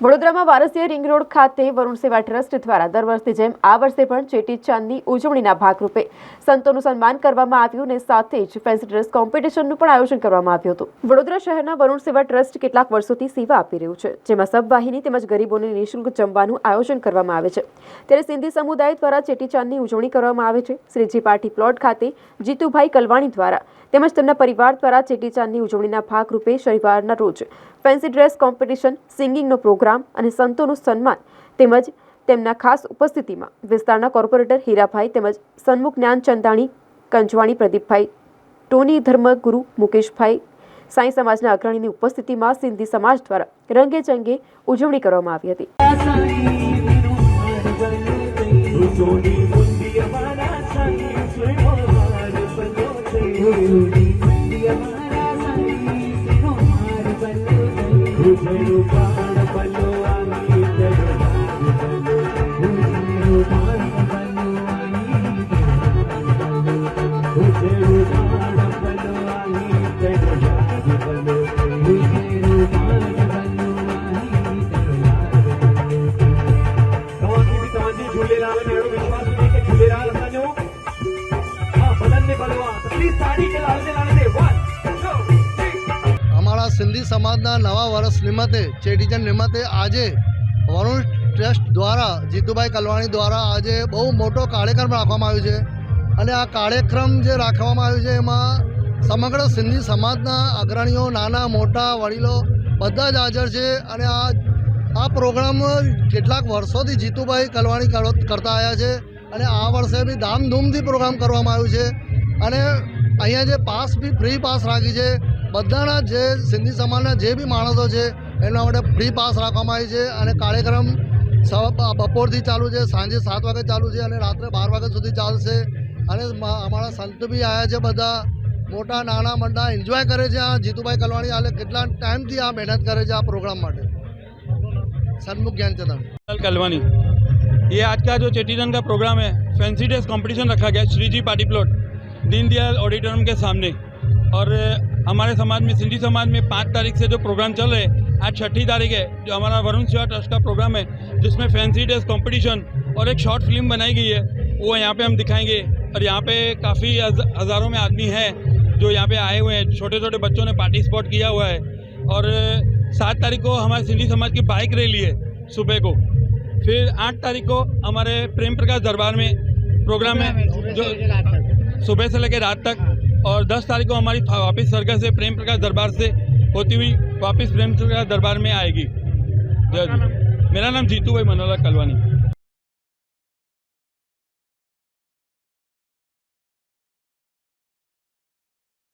વડોદરામાં વારસીય ring road ખાતે વરુણ સેવા ટ્રસ્ટ દ્વારા દર વર્ષની જેમ આ વર્ષે પણ ચેટી ચાંદની ઉજવણીના ભાગરૂપે સંતોનું સન્માન કરવામાં આવ્યું અને સાથે જ ફેન્સી ડ્રેસ કોમ્પિટિશનનું પણ આયોજન કરવામાં આવ્યું હતું વડોદરા શહેરના વરુણ સેવા ટ્રસ્ટ કેટલાક વર્ષોથી સેવા આપી રહ્યું છે જેમાં સબવાહિની તેમજ ગરીબોને નિઃશુલ્ક જમવાનું આયોજન કરવામાં આવે છે ત્યારે સિંધી સમુદાય દ્વારા ચેટી ચાંદની ઉજવણી કરવામાં આવે છે શ્રીજી પાઠી પ્લોટ ખાતે જીતુભાઈ કલવાણી દ્વારા તેમજ તેમના પરિવાર દ્વારા ચેટીચાંદની ઉજવણીના ભાગરૂપે શનિવારના રોજ ફેન્સી ડ્રેસ કોમ્પિટિશન સિંગિંગનો પ્રોગ્રામ અને સંતોનું સન્માન તેમજ તેમના ખાસ ઉપસ્થિતિમાં વિસ્તારના કોર્પોરેટર હીરાભાઈ તેમજ સન્મુખ જ્ઞાન ચંદાણી કંજવાણી પ્રદીપભાઈ ટોની ધર્મગુરુ મુકેશભાઈ સાંઈ સમાજના અગ્રણીની ઉપસ્થિતિમાં સિંધી સમાજ દ્વારા રંગે ચંગે ઉજવણી કરવામાં આવી હતી बलवा तकलीफ़ साड़ी के लाल दे लाल दे वन टू આપણા સિંધી સમાજના નવા વર્ષ નિમિત્તે ચેટીચંડ નિમિત્તે આજે વરુણ ટ્રસ્ટ દ્વારા જીતુભાઈ કલવાણી દ્વારા આજે બહુ મોટો કાર્યક્રમ રાખવામાં આવ્યો છે અને આ કાર્યક્રમ જે રાખવામાં આવ્યો છે એમાં સમગ્ર સિંધી સમાજના અગ્રણીઓ નાના મોટા વડીલો બધા જ હાજર છે અને આ આ પ્રોગ્રામ કેટલાક વર્ષોથી જીતુભાઈ કલવાણી કરતા આવ્યા છે અને આ વર્ષે બી ધામધૂમથી પ્રોગ્રામ કરવામાં આવ્યું છે અને અહીંયા જે પાસ બી ફ્રી પાસ રાખી છે બદના જે સિંદી સમાના જે બી માનતો છે એના માટે ફ્રી પાસ રાખવામાં આવે છે અને કાર્યક્રમ સબ બપોરથી ચાલુ છે સાંજે 7 વાગે ચાલુ છે અને રાત્રે 12 વાગ્યા સુધી ચાલશે અને અમારા સાંતુ બી આયા છે બધા મોટા નાના મંડના એન્જોય કરે છે આ જીતુભાઈ કલવાણી આલે કેટલા ટાઈમથી આ મહેનત કરે છે આ પ્રોગ્રામ માટે સનમુગ્યાંતન કલવાણી યે આજકા જો ચટિદાન કા પ્રોગ્રામ હે ફેન્સી ડ્રેસ કોમ્પિટિશન રખા ગયા Shriji party plot Deendayal auditorium કે સામે અને हमारे समाज में सिंधी समाज में पाँच तारीख से जो प्रोग्राम चल रहे आज छठी तारीख है जो हमारा वरुण सेवा ट्रस्ट का प्रोग्राम है जिसमें फैंसी ड्रेस कॉम्पिटिशन और एक शॉर्ट फिल्म बनाई गई है वो यहाँ पे हम दिखाएंगे और यहाँ पे काफ़ी हज़ारों में आदमी हैं जो यहाँ पे आए हुए हैं छोटे छोटे बच्चों ने पार्टिसिपेट किया हुआ है और सात तारीख को हमारे सिंधी समाज की बाइक रैली है सुबह को फिर आठ तारीख को हमारे प्रेम प्रकाश दरबार में प्रोग्राम है जो सुबह से लेकर रात तक और 10 तारीख को हमारी वापस सरगस से प्रेम प्रकाश दरबार से होती हुई वापस प्रेम प्रकाश दरबार में आएगी जय मेरा नाम जीतू भाई मनोहर कलवानी